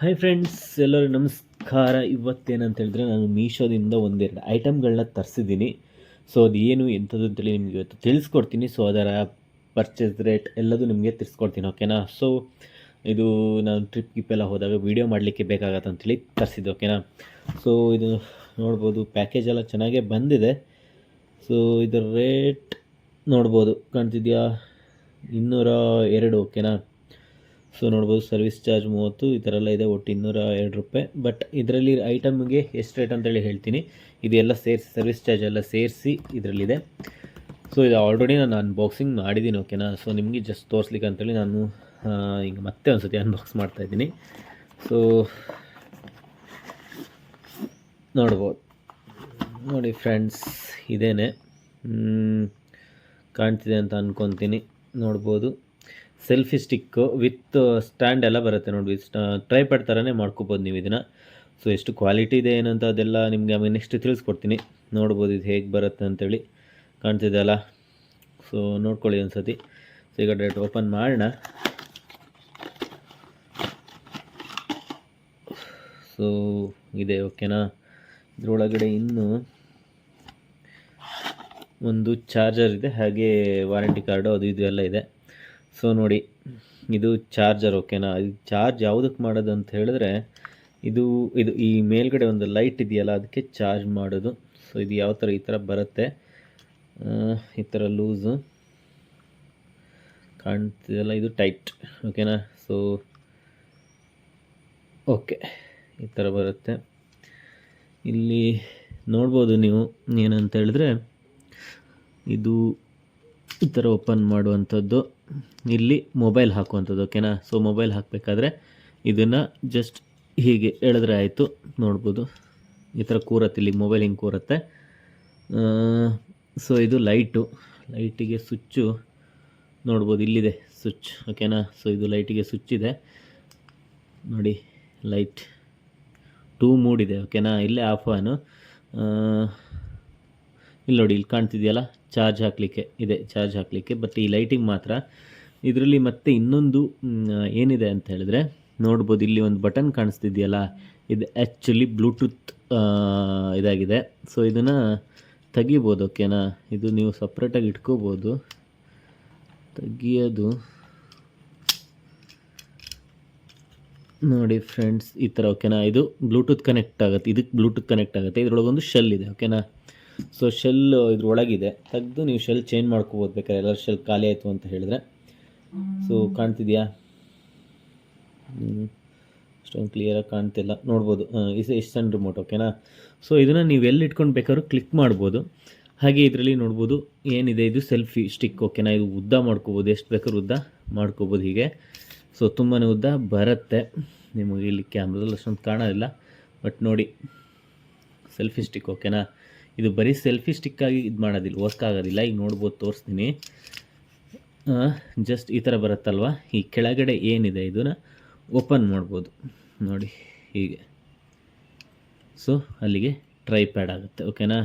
Hi friends ಎಲ್ಲರೂ ನಮಸ್ಕಾರ. ಇವತ್ತೇನಂತ ಹೇಳಿದ್ರೆ ನಾನು ಮೀಶೋದಿಂದ ಒಂದೆರಡು ಐಟಮ್ಗಳನ್ನ ತರಿಸಿದ್ದೀನಿ. ಸೊ ಅದು ಏನು ಎಂಥದ್ದು ಅಂತೇಳಿ ನಿಮಗೆ ಇವತ್ತು ತಿಳಿಸ್ಕೊಡ್ತೀನಿ. ಸೊ ಅದರ ಪರ್ಚೇಸ್ ರೇಟ್ ಎಲ್ಲದೂ ನಿಮಗೆ ತಿಳಿಸ್ಕೊಡ್ತೀನಿ ಓಕೆನಾ ಸೊ ಇದು ನಾನು ಟ್ರಿಪ್ ಗಿಪ್ ಎಲ್ಲ ಹೋದಾಗ ವೀಡಿಯೋ ಮಾಡಲಿಕ್ಕೆ ಬೇಕಾಗತ್ತೆ ಅಂತೇಳಿ ತರಿಸಿದ್ದು ಓಕೆನಾ ಸೊ ಇದು ನೋಡ್ಬೋದು ಪ್ಯಾಕೇಜ್ ಎಲ್ಲ ಚೆನ್ನಾಗೇ ಬಂದಿದೆ. ಸೊ ಇದರ ರೇಟ್ ನೋಡ್ಬೋದು. ಕಾಣ್ತಿದ್ಯಾ? ಇನ್ನೂರ ಎರಡು ಓಕೆನಾ ಸೊ ನೋಡ್ಬೋದು ಸರ್ವಿಸ್ ಚಾರ್ಜ್ ಮೂವತ್ತು, ಈ ಥರ ಎಲ್ಲ ಇದೆ, ಒಟ್ಟು ಇನ್ನೂರ ಎರಡು ರೂಪಾಯಿ. ಬಟ್ ಇದರಲ್ಲಿ ಐಟಮ್ಗೆ ಎಷ್ಟು ರೇಟ್ ಅಂತೇಳಿ ಹೇಳ್ತೀನಿ. ಇದೆಲ್ಲ ಸೇರಿಸಿ ಸರ್ವಿಸ್ ಚಾರ್ಜ್ ಎಲ್ಲ ಸೇರಿಸಿ ಇದರಲ್ಲಿದೆ. ಸೊ ಇದು ಆಲ್ರೆಡಿ ನಾನು ಅನ್ಬಾಕ್ಸಿಂಗ್ ಮಾಡಿದ್ದೀನಿ ಓಕೆನಾ ಸೊ ನಿಮಗೆ ಜಸ್ಟ್ ತೋರಿಸ್ಲಿಕ್ಕೆ ಅಂತೇಳಿ ನಾನು ಈಗ ಮತ್ತೆ ಒಂದು ಸತಿ ಅನ್ಬಾಕ್ಸ್ ಮಾಡ್ತಾಯಿದ್ದೀನಿ ಸೊ ನೋಡ್ಬೋದು. ನೋಡಿ ಫ್ರೆಂಡ್ಸ್ ಇದೇನೆ. ಕಾಣ್ತಿದೆ ಅಂತ ಅಂದ್ಕೊತೀನಿ ನೋಡ್ಬೋದು. ಸೆಲ್ಫಿ ಸ್ಟಿಕ್ಕು ವಿತ್ ಸ್ಟ್ಯಾಂಡ್ ಎಲ್ಲ ಬರುತ್ತೆ ನೋಡಿ. ಟ್ರೈಪ್ಯಾಡ್ ಥರನೇ ಮಾಡ್ಕೋಬೋದು ನೀವು ಇದನ್ನು. ಸೊ, ಎಷ್ಟು ಕ್ವಾಲಿಟಿ ಇದೆ ಏನಂತ ಅದೆಲ್ಲ ನಿಮಗೆ ಆಮೇಲೆ ನೆಕ್ಸ್ಟ್ ತಿಳಿಸ್ಕೊಡ್ತೀನಿ. ನೋಡ್ಬೋದು ಇದು ಹೇಗೆ ಬರುತ್ತೆ ಅಂತೇಳಿ ಕಾಣ್ತಿದೆ ಅಲ್ಲ ಸೊ, ನೋಡ್ಕೊಳ್ಳಿ ಒಂದು ಸತಿ ಸೊ, ಈಗ ಡೈರೆಕ್ಟ್ ಓಪನ್ ಮಾಡೋಣ. ಸೊ, ಇದೆ, ಓಕೆನಾ? ಇದರೊಳಗಡೆ ಇನ್ನೂ ಒಂದು ಚಾರ್ಜರ್ ಇದೆ. ಹಾಗೆ ವಾರಂಟಿ ಕಾರ್ಡು ಅದು ಇದು ಎಲ್ಲ ಇದೆ. ಸೊ ನೋಡಿ, ಇದು ಚಾರ್ಜರ್ ಓಕೆನಾ ಇದು ಚಾರ್ಜ್ ಯಾವುದಕ್ಕೆ ಮಾಡೋದು ಅಂತ ಹೇಳಿದ್ರೆ, ಇದು ಇದು ಈ ಮೇಲ್ಗಡೆ ಒಂದು ಲೈಟ್ ಇದೆಯಲ್ಲ, ಅದಕ್ಕೆ ಚಾರ್ಜ್ ಮಾಡೋದು. ಸೊ ಇದು ಯಾವ ಥರ ಈ ಥರ ಬರುತ್ತೆ? ಈ ಥರ ಲೂಸು ಕಾಣ್ತಿದೆಯಲ್ಲ, ಇದು ಟೈಟ್ ಓಕೆನಾ ಸೊ ಓಕೆ ಈ ಥರ ಬರುತ್ತೆ. ಇಲ್ಲಿ ನೋಡ್ಬೋದು ನೀವು ಏನಂತ ಹೇಳಿದ್ರೆ, ಇದು ಈ ಥರ ಓಪನ್ ಮಾಡುವಂಥದ್ದು. ಇಲ್ಲಿ ಮೊಬೈಲ್ ಹಾಕುವಂಥದ್ದು ಓಕೆನಾ ಸೊ ಮೊಬೈಲ್ ಹಾಕಬೇಕಾದ್ರೆ ಇದನ್ನು ಜಸ್ಟ್ ಹೀಗೆ ಎಳೆದ್ರೆ ಆಯಿತು, ನೋಡ್ಬೋದು. ಈ ಥರ ಕೂರತ್ತೆ, ಇಲ್ಲಿ ಮೊಬೈಲ್ ಹಿಂಗೆ ಕೂರತ್ತೆ. ಸೊ ಇದು ಲೈಟು ಲೈಟಿಗೆ ಸ್ವಿಚ್ಚು ನೋಡ್ಬೋದು, ಇಲ್ಲಿದೆ ಸ್ವಿಚ್ ಓಕೆನಾ ಸೊ ಇದು ಲೈಟಿಗೆ ಸ್ವಿಚ್ ಇದೆ. ನೋಡಿ ಲೈಟ್ ಟೂ ಮೂಡ್ ಇದೆ ಓಕೆನಾ ಇಲ್ಲೇ ಆಫ್ ಆನು ಇಲ್ಲಿ ನೋಡಿ, ಇಲ್ಲಿ ಕಾಣ್ತಿದೆಯಲ್ಲ? ಚಾರ್ಜ್ ಹಾಕಲಿಕ್ಕೆ, ಇದೆ ಚಾರ್ಜ್ ಹಾಕಲಿಕ್ಕೆ ಬಟ್ ಈ ಲೈಟಿಂಗ್ ಮಾತ್ರ. ಇದರಲ್ಲಿ ಮತ್ತೆ ಇನ್ನೊಂದು ಏನಿದೆ ಅಂತ ಹೇಳಿದ್ರೆ, ನೋಡ್ಬೋದು ಇಲ್ಲಿ ಒಂದು ಬಟನ್ ಕಾಣಿಸ್ತಿದೆಯಲ್ಲ, ಇದು ಆ್ಯಕ್ಚುಲಿ ಬ್ಲೂಟೂತ್ ಇದಾಗಿದೆ. ಸೊ ಇದನ್ನು ತೆಗಿಬೋದು, ಓಕೆನಾ? ಇದು ನೀವು ಸಪ್ರೇಟಾಗಿ ಇಟ್ಕೋಬೋದು. ತೆಗಿಯೋದು. ನೋಡಿ ಫ್ರೆಂಡ್ಸ್ ಈ ಥರ ಓಕೆನಾ? ಇದು ಬ್ಲೂಟೂತ್ ಕನೆಕ್ಟ್ ಆಗುತ್ತೆ, ಇದಕ್ಕೆ ಬ್ಲೂಟೂತ್ ಕನೆಕ್ಟ್ ಆಗುತ್ತೆ. ಇದರೊಳಗೊಂದು ಶೆಲ್ ಇದೆ, ಓಕೆನಾ? ಸೊ ಶೆಲ್ ಇದ್ರೊಳಗಿದೆ. ತೆಗೆದು ನೀವು ಶೆಲ್ ಚೇಂಜ್ ಮಾಡ್ಕೋಬೋದು. ಬೇಕಾದ್ರೆ ಎಲ್ಲರ ಶೆಲ್ ಖಾಲಿ ಆಯಿತು ಅಂತ ಹೇಳಿದ್ರೆ. ಸೊ ಕಾಣ್ತಿದೆಯಾ? ಅಷ್ಟೊಂದು ಕ್ಲಿಯರಾಗಿ ಕಾಣ್ತಿಲ್ಲ. ನೋಡ್ಬೋದು. ಇಸ್ ಸಣ್ಣ ರಿಮೋಟ್ ಓಕೆನಾ ಸೊ ಇದನ್ನು ನೀವು ಎಲ್ಲಿ ಇಟ್ಕೊಂಡು ಬೇಕಾದ್ರೂ ಕ್ಲಿಕ್ ಮಾಡ್ಬೋದು. ಹಾಗೆ ಇದರಲ್ಲಿ ನೋಡ್ಬೋದು, ಏನಿದೆ? ಇದು ಸೆಲ್ಫಿ ಸ್ಟಿಕ್ ಓಕೆನಾ ಇದು ಉದ್ದ ಮಾಡ್ಕೋಬೋದು. ಎಷ್ಟು ಬೇಕಾದ್ರೂ ಉದ್ದ ಮಾಡ್ಕೋಬೋದು ಹೀಗೆ. ಸೊ ತುಂಬಾ ಉದ್ದ ಬರುತ್ತೆ. ನಿಮಗೆ ಇಲ್ಲಿ ಕ್ಯಾಮ್ರದಲ್ಲಿ ಅಷ್ಟೊಂದು ಕಾಣೋದಿಲ್ಲ. ಬಟ್ ನೋಡಿ ಸೆಲ್ಫಿ ಸ್ಟಿಕ್ ಓಕೆನಾ ಇದು ಬರೀ ಸೆಲ್ಫಿ ಸ್ಟಿಕ್ಕಾಗಿ ಇದು ಮಾಡೋದಿಲ್ಲ, ವರ್ಕ್ ಆಗೋದಿಲ್ಲ. ಈಗ ನೋಡ್ಬೋದು, ತೋರಿಸ್ತೀನಿ. ಜಸ್ಟ್ ಈ ಥರ ಬರುತ್ತಲ್ವ? ಈ ಕೆಳಗಡೆ ಏನಿದೆ, ಇದನ್ನು ಓಪನ್ ಮಾಡ್ಬೋದು. ನೋಡಿ, ಹೀಗೆ. ಸೊ ಅಲ್ಲಿಗೆ ಟ್ರೈ ಪ್ಯಾಡ್ ಆಗುತ್ತೆ ಓಕೆನಾ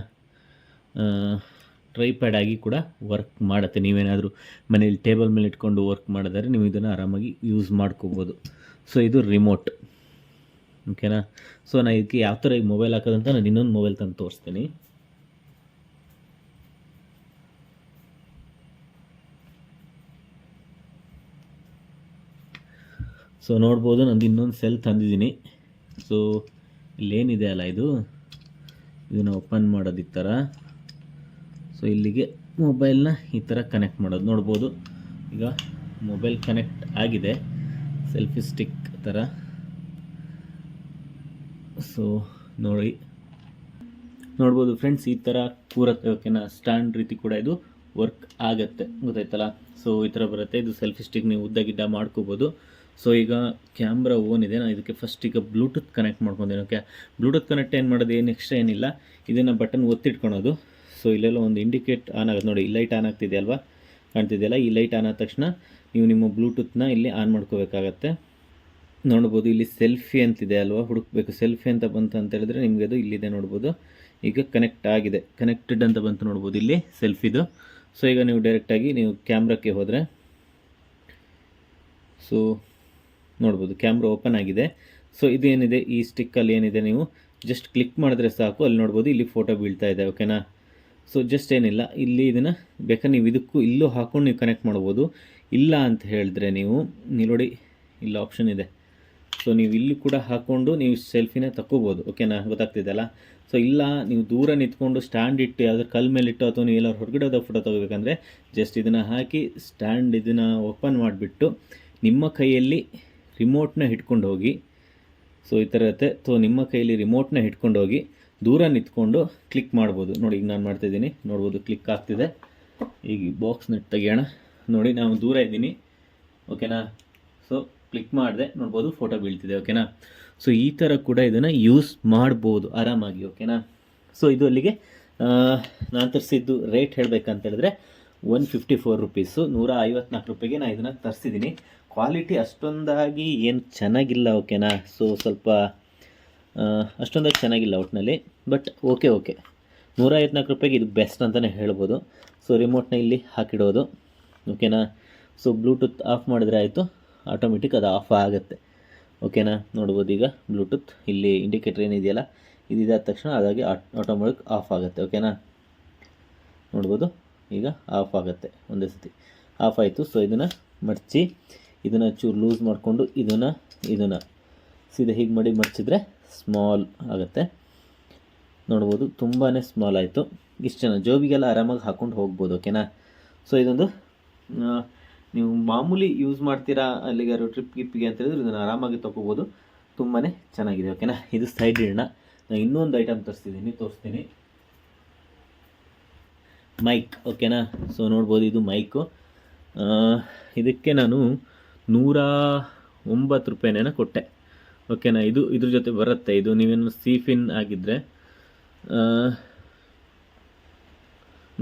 ಟ್ರೈ ಪ್ಯಾಡ್ ಆಗಿ ಕೂಡ ವರ್ಕ್ ಮಾಡುತ್ತೆ. ನೀವೇನಾದರೂ ಮನೇಲಿ ಟೇಬಲ್ ಮೇಲೆ ಇಟ್ಕೊಂಡು ವರ್ಕ್ ಮಾಡಿದರೆ ನೀವು ಇದನ್ನು ಆರಾಮಾಗಿ ಯೂಸ್ ಮಾಡ್ಕೋಬೋದು. ಸೊ ಇದು ರಿಮೋಟ್ ಓಕೆನಾ ಸೊ ನಾನು ಇದಕ್ಕೆ ಯಾವ ಥರ ಈಗ ಮೊಬೈಲ್ ಹಾಕೋದಂತ ನಾನು ಇನ್ನೊಂದು ಮೊಬೈಲ್ ತಂದು ತೋರಿಸ್ತೀನಿ. ಸೊ ನೋಡ್ಬೋದು, ನಂದು ಇನ್ನೊಂದು ಸೆಲ್ ತಂದಿದ್ದೀನಿ. ಸೊ ಇಲ್ಲೇನಿದೆ ಅಲ್ಲ ಇದು? ಇದನ್ನು ಓಪನ್ ಮಾಡೋದು ಈ ಥರ ಸೊ ಇಲ್ಲಿಗೆ ಮೊಬೈಲ್ನ ಈ ಥರ ಕನೆಕ್ಟ್ ಮಾಡೋದು. ನೋಡ್ಬೋದು, ಈಗ ಮೊಬೈಲ್ ಕನೆಕ್ಟ್ ಆಗಿದೆ. ಸೆಲ್ಫಿ ಸ್ಟಿಕ್ ಥರ ಸೊ ನೋಡಿ. ನೋಡ್ಬೋದು ಫ್ರೆಂಡ್ಸ್ ಈ ಥರ ಕೂರಕ್ಕೆ ಓಕೆನಾ ಸ್ಟ್ಯಾಂಡ್ ರೀತಿ ಕೂಡ ಇದು ವರ್ಕ್ ಆಗುತ್ತೆ. ಗೊತ್ತಾಯ್ತಲ್ಲ? ಸೊ ಈ ಥರ ಬರುತ್ತೆ. ಇದು ಸೆಲ್ಫಿ ಸ್ಟಿಕ್ ನೀವು ಉದ್ದ ಗಿಡ್ಡ ಮಾಡ್ಕೋಬೋದು. ಸೊ ಈಗ ಕ್ಯಾಮ್ರಾ ಓನ್ ಇದೆ. ನಾನು ಇದಕ್ಕೆ ಫಸ್ಟ್ ಈಗ ಬ್ಲೂಟೂತ್ ಕನೆಕ್ಟ್ ಮಾಡ್ಕೊಂಡಿದ್ದೀನಿ ಓಕೆ? ಬ್ಲೂಟೂತ್ ಕನೆಕ್ಟ್ ಏನು ಮಾಡೋದು? ಏನು ಎಕ್ಸ್ಟ್ರಾ ಏನಿಲ್ಲ. ಇದನ್ನು ಬಟನ್ ಒತ್ತಿಟ್ಕೊಳೋದು. ಸೊ ಇಲ್ಲೆಲ್ಲ ಒಂದು ಇಂಡಿಕೇಟ್ ಆನ್ ಆಗೋದು ನೋಡಿ ಲೈಟ್ ಆನ್ ಆಗ್ತಿದೆ ಅಲ್ವಾ? ಕಾಣ್ತಿದೆಯಲ್ಲ? ಈ ಲೈಟ್ ಆನ್ ಆದ ತಕ್ಷಣ ನೀವು ನಿಮ್ಮ ಬ್ಲೂಟೂತ್ನ ಇಲ್ಲಿ ಆನ್ ಮಾಡ್ಕೋಬೇಕಾಗತ್ತೆ. ನೋಡ್ಬೋದು, ಇಲ್ಲಿ ಸೆಲ್ಫಿ ಅಂತಿದೆ ಅಲ್ವಾ? ಹುಡುಕ್ಬೇಕು. ಸೆಲ್ಫಿ ಅಂತ ಬಂತು ಅಂತ ಹೇಳಿದ್ರೆ ನಿಮಗೆ ಅದು ಇಲ್ಲಿದೆ ನೋಡ್ಬೋದು. ಈಗ ಕನೆಕ್ಟ್ ಆಗಿದೆ. ಕನೆಕ್ಟೆಡ್ ಅಂತ ಬಂತು ನೋಡ್ಬೋದು ಇಲ್ಲಿ ಸೆಲ್ಫಿದು ಸೊ ಈಗ ನೀವು ಡೈರೆಕ್ಟಾಗಿ ನೀವು ಕ್ಯಾಮ್ರಾಕ್ಕೆ ಹೋದರೆ. ಸೊ ನೋಡ್ಬೋದು. ಕ್ಯಾಮ್ರಾ ಓಪನ್ ಆಗಿದೆ. ಸೊ ಇದೇನಿದೆ? ಈ ಸ್ಟಿಕ್ಕಲ್ಲಿ ಏನಿದೆ ನೀವು? ಜಸ್ಟ್ ಕ್ಲಿಕ್ ಮಾಡಿದ್ರೆ ಸಾಕು. ಅಲ್ಲಿ ನೋಡ್ಬೋದು ಇಲ್ಲಿ ಫೋಟೋ ಬೀಳ್ತಾ ಇದೆ ಓಕೆನಾ ಸೊ ಜಸ್ಟ್ ಏನಿಲ್ಲ. ಇಲ್ಲಿ ಇದನ್ನು ಬೇಕಾದ್ರೆ ನೀವು ಇದಕ್ಕೂ ಇಲ್ಲೂ ಹಾಕೊಂಡು ನೀವು ಕನೆಕ್ಟ್ ಮಾಡ್ಬೋದು. ಇಲ್ಲ ಅಂತ ಹೇಳಿದ್ರೆ ನೀವು ನೋಡಿ, ಇಲ್ಲಿ ಆಪ್ಷನ್ ಇದೆ. ಸೊ ನೀವು ಇಲ್ಲಿ ಕೂಡ ಹಾಕ್ಕೊಂಡು ನೀವು ಸೆಲ್ಫಿನ ತಗೋಬೋದು ಓಕೆನಾ ಗೊತ್ತಾಗ್ತಿದೆಯಲ್ಲ? ಸೊ ಇಲ್ಲ, ನೀವು ದೂರ ನಿಂತ್ಕೊಂಡು ಸ್ಟ್ಯಾಂಡ್ ಇಟ್ಟು, ಯಾವ್ದಾದ್ರು ಕಲ್ ಮೇಲೆ ಇಟ್ಟು, ಅಥವಾ ನೀವು ಎಲ್ಲರೂ ಹೊರಗಡೆ ಹೋದಾಗ ಫೋಟೋ ತಗೋಬೇಕಂದ್ರೆ ಜಸ್ಟ್ ಇದನ್ನು ಹಾಕಿ ಸ್ಟ್ಯಾಂಡ್ ಇದನ್ನು ಓಪನ್ ಮಾಡಿಬಿಟ್ಟು, ನಿಮ್ಮ ಕೈಯಲ್ಲಿ ರಿಮೋಟ್ನ ಹಿಡ್ಕೊಂಡು ಹೋಗಿ ಸೊ ಈ ಥರ ಇರುತ್ತೆ. ಸೊ ನಿಮ್ಮ ಕೈಯಲ್ಲಿ ರಿಮೋಟ್ನ ಹಿಡ್ಕೊಂಡು ಹೋಗಿ ದೂರ ನಿಂತ್ಕೊಂಡು ಕ್ಲಿಕ್ ಮಾಡ್ಬೋದು. ನೋಡಿ, ಈಗ ನಾನು ಮಾಡ್ತಾಯಿದ್ದೀನಿ ನೋಡ್ಬೋದು ಕ್ಲಿಕ್ ಆಗ್ತಿದೆ. ಈಗ ಬಾಕ್ಸ್ನ ತೆಗಿಯೋಣ. ನೋಡಿ ನಾನು ದೂರ ಇದ್ದೀನಿ. ಓಕೆನಾ ಸೊ ಕ್ಲಿಕ್ ಮಾಡಿದೆ. ನೋಡ್ಬೋದು ಫೋಟೋ ಬೀಳ್ತಿದೆ. ಓಕೆನಾ ಸೊ ಈ ಥರ ಕೂಡ ಇದನ್ನು ಯೂಸ್ ಮಾಡ್ಬೋದು ಆರಾಮಾಗಿ. ಓಕೆನಾ ಸೊ ಇದು ಅಲ್ಲಿಗೆ ನಾನು ತರಿಸಿದ್ದು ರೇಟ್ ಹೇಳಬೇಕಂತ ಹೇಳಿದ್ರೆ ಒನ್ ಫಿಫ್ಟಿ ಫೋರ್ ರುಪೀಸು ನೂರ ಐವತ್ನಾಲ್ಕು ರೂಪಾಯಿಗೆ ನಾನು ಇದನ್ನು ತರಿಸಿದ್ದೀನಿ. ಕ್ವಾಲಿಟಿ ಅಷ್ಟೊಂದಾಗಿ ಏನು ಚೆನ್ನಾಗಿಲ್ಲ ಓಕೆನಾ ಸೊ ಸ್ವಲ್ಪ ಅಷ್ಟೊಂದಾಗಿ ಚೆನ್ನಾಗಿಲ್ಲ ಒಟ್ಟಿನಲ್ಲಿ ಬಟ್ ಓಕೆ ಓಕೆ ನೂರ ಐವತ್ನಾಲ್ಕು ರೂಪಾಯಿಗೆ ಇದು ಬೆಸ್ಟ್ ಅಂತಲೇ ಹೇಳ್ಬೋದು. ಸೊ ರಿಮೋಟ್ನ ಇಲ್ಲಿ ಹಾಕಿಡೋದು. ಓಕೆನಾ ಸೊ ಬ್ಲೂಟೂತ್ ಆಫ್ ಮಾಡಿದ್ರೆ ಆಯಿತು. ಆಟೋಮೆಟಿಕ್ ಅದು ಆಫ್ ಆಗುತ್ತೆ. ಓಕೆನಾ ನೋಡ್ಬೋದು ಈಗ ಬ್ಲೂಟೂತ್ ಇಲ್ಲಿ ಇಂಡಿಕೇಟರ್ ಏನಿದೆಯಲ್ಲ, ಇದಿದಾದ ತಕ್ಷಣ ಅದಾಗಿ ಆಟೋಮೆಟಿಕ್ ಆಫ್ ಆಗುತ್ತೆ. ಓಕೆನಾ ನೋಡ್ಬೋದು. ಈಗ ಆಫ್ ಆಗುತ್ತೆ ಒಂದೇ ಸತಿ. ಆಫ್ ಆಯಿತು. ಸೊ ಇದನ್ನು ಮಡಚಿ ಇದನ್ನು ಚೂರು ಲೂಸ್ ಮಾಡಿಕೊಂಡು ಇದನ್ನು ಇದನ್ನು. ಸೀದಾ ಹೀಗೆ ಮಾಡಿ ಮಡಚಿದ್ರೆ ಸ್ಮಾಲ್ ಆಗುತ್ತೆ. ನೋಡ್ಬೋದು ತುಂಬಾ ಸ್ಮಾಲ್ ಆಯಿತು. ಇಷ್ಟು ಜನ ಜೋಬಿಗೆಲ್ಲ ಆರಾಮಾಗಿ ಹಾಕ್ಕೊಂಡು ಹೋಗ್ಬೋದು ಓಕೆನಾ ಸೊ ಇದೊಂದು ನೀವು ಮಾಮೂಲಿ ಯೂಸ್ ಮಾಡ್ತೀರಾ ಅಲ್ಲಿಗಾರು ಟ್ರಿಪ್ ಗಿಪ್ಪಿಗೆ ಅಂತ ಹೇಳಿದ್ರೆ ಇದನ್ನು ಆರಾಮಾಗಿ ತೊಗೋಬೋದು. ತುಂಬಾ ಚೆನ್ನಾಗಿದೆ ಓಕೆನಾ ಇದು ಸೈಡ್ ಇಡೋಣ ನಾನು ಇನ್ನೊಂದು ಐಟಮ್ ತರಿಸ್ತಿದ್ದೀನಿ ತೋರಿಸ್ತೀನಿ. ಮೈಕ್ ಓಕೆನಾ ಸೊ ನೋಡ್ಬೋದು ಇದು ಮೈಕು ಇದಕ್ಕೆ ನಾನು ನೂರ ಒಂಬತ್ತು ರೂಪಾಯಿನ ಕೊಟ್ಟೆ. ಓಕೆನಾ ಇದು ಇದ್ರ ಜೊತೆ ಬರುತ್ತೆ. ಇದು ನೀವೇನು ಸೀಫಿನ್ ಆಗಿದ್ದರೆ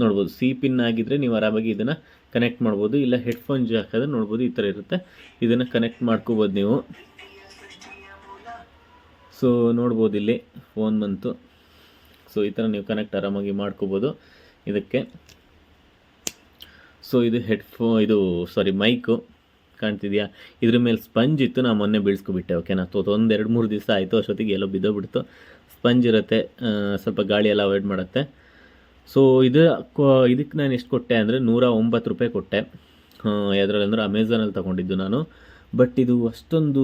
ನೋಡ್ಬೋದು. ಸಿ ಪಿನ್ ಆಗಿದ್ದರೆ ನೀವು ಆರಾಮಾಗಿ ಇದನ್ನು ಕನೆಕ್ಟ್ ಮಾಡ್ಬೋದು. ಇಲ್ಲ ಹೆಡ್ಫೋನ್ ಜಾಕ್ ಹಾಕಿದ್ರೆ ನೋಡ್ಬೋದು. ಈ ಥರ ಇರುತ್ತೆ. ಇದನ್ನು ಕನೆಕ್ಟ್ ಮಾಡ್ಕೋಬೋದು ನೀವು. ಸೊ ನೋಡ್ಬೋದು ಇಲ್ಲಿ ಫೋನ್ ಬಂತು. ಸೊ ಈ ಥರ ನೀವು ಕನೆಕ್ಟ್ ಆರಾಮಾಗಿ ಮಾಡ್ಕೋಬೋದು. ಇದಕ್ಕೆ. ಸೊ ಇದು ಹೆಡ್ಫೋ ಇದು ಸಾರಿ ಮೈಕು ಕಾಣ್ತಿದ್ಯಾ? ಇದ್ರ ಮೇಲೆ ಸ್ಪಂಜ್ ಇತ್ತು, ನಾನು ಮೊನ್ನೆ ಬೀಳ್ಸ್ಕೊಬಿಟ್ಟೆ ಓಕೆನಾ ಒಂದು ಎರಡು ಮೂರು ದಿವಸ ಆಯಿತು, ಅಷ್ಟೊತ್ತಿಗೆ ಎಲ್ಲೋ ಬಿದ್ದೋಗ್ಬಿಡ್ತು. ಸ್ಪಂಜ್ ಇರುತ್ತೆ ಸ್ವಲ್ಪ ಗಾಳಿ ಎಲ್ಲ ಅವಾಯ್ಡ್ ಮಾಡುತ್ತೆ. ಸೊ ಇದು ಇದಕ್ಕೆ ನಾನು ಎಷ್ಟು ಕೊಟ್ಟೆ ಅಂದರೆ ನೂರ ಒಂಬತ್ತು ರೂಪಾಯಿ ಕೊಟ್ಟೆ. ಯಾವುದ್ರಲ್ಲಿ ಅಂದರೆ ಅಮೆಝಾನಲ್ಲಿ ತೊಗೊಂಡಿದ್ದು ನಾನು. ಬಟ್ ಇದು ಅಷ್ಟೊಂದು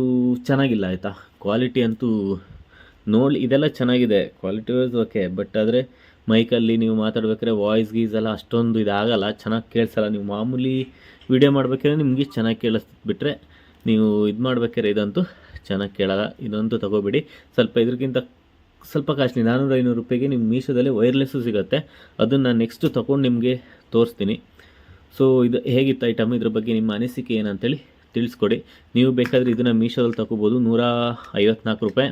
ಚೆನ್ನಾಗಿಲ್ಲ, ಆಯಿತಾ? ಕ್ವಾಲಿಟಿ ಅಂತೂ ನೋಡಿ, ಇದೆಲ್ಲ ಚೆನ್ನಾಗಿದೆ. ಕ್ವಾಲಿಟಿ ವೈಸ್ ಓಕೆ ಬಟ್ ಆದರೆ ಮೈಕಲ್ಲಿ ನೀವು ಮಾತಾಡ್ಬೇಕಾದ್ರೆ ವಾಯ್ಸ್ ಗೀಸ್ ಎಲ್ಲ ಅಷ್ಟೊಂದು ಇದಾಗಲ್ಲ, ಚೆನ್ನಾಗಿ ಕೇಳಿಸಲ್ಲ. ನೀವು ಮಾಮೂಲಿ ವಿಡಿಯೋ ಮಾಡ್ಬೇಕಾದ್ರೆ ನಿಮಗೆ ಚೆನ್ನಾಗಿ ಕೇಳಿಸ್ಬಿಟ್ರೆ ನೀವು ಇದು ಮಾಡ್ಬೇಕಾದ್ರೆ ಇದಂತೂ ಚೆನ್ನಾಗಿ ಕೇಳಲ್ಲ. ಇದಂತೂ ತಗೋಬೇಡಿ. ಸ್ವಲ್ಪ ಇದ್ರಕ್ಕಿಂತ ಸ್ವಲ್ಪ ಕಾಸ್ಟ್ಲಿ ನಾನ್ನೂರು ಐನೂರು ರೂಪಾಯಿಗೆ ನಿಮ್ಮ ಮೀಶೋದಲ್ಲಿ ವೈರ್ಲೆಸ್ಸು ಸಿಗುತ್ತೆ. ಅದನ್ನು ನಾನು ನೆಕ್ಸ್ಟು ತೊಗೊಂಡು ನಿಮಗೆ ತೋರಿಸ್ತೀನಿ. ಸೊ ಇದು ಹೇಗಿತ್ತು ಐಟಮ್ ಇದ್ರ ಬಗ್ಗೆ ನಿಮ್ಮ ಅನಿಸಿಕೆ ಏನಂತೇಳಿ ತಿಳಿಸ್ಕೊಡಿ. ನೀವು ಬೇಕಾದರೆ ಇದನ್ನು ಮೀಶೋದಲ್ಲಿ ತಗೋಬೋದು. ನೂರ ಐವತ್ನಾಲ್ಕು ರೂಪಾಯಿ.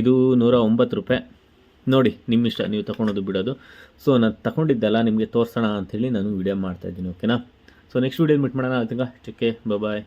ಇದು ನೂರ ಒಂಬತ್ತು ರೂಪಾಯಿ. ನೋಡಿ ನಿಮ್ಮ ಇಷ್ಟ ನೀವು ತಗೊಳೋದು ಬಿಡೋದು. ಸೊ ನಾನು ತಗೊಂಡಿದ್ದಲ್ಲ ನಿಮಗೆ ತೋರಿಸೋಣ ಅಂಥೇಳಿ ನಾನು ವಿಡಿಯೋ ಮಾಡ್ತಾಯಿದ್ದೀನಿ ಓಕೆನಾ ಸೊ ನೆಕ್ಸ್ಟ್ ವೀಡಿಯೋ ಮೀಟ್ ಮಾಡೋಣ? ಅದಕ್ಕೆ ಚಕ್ಕೆ ಬಾಯ್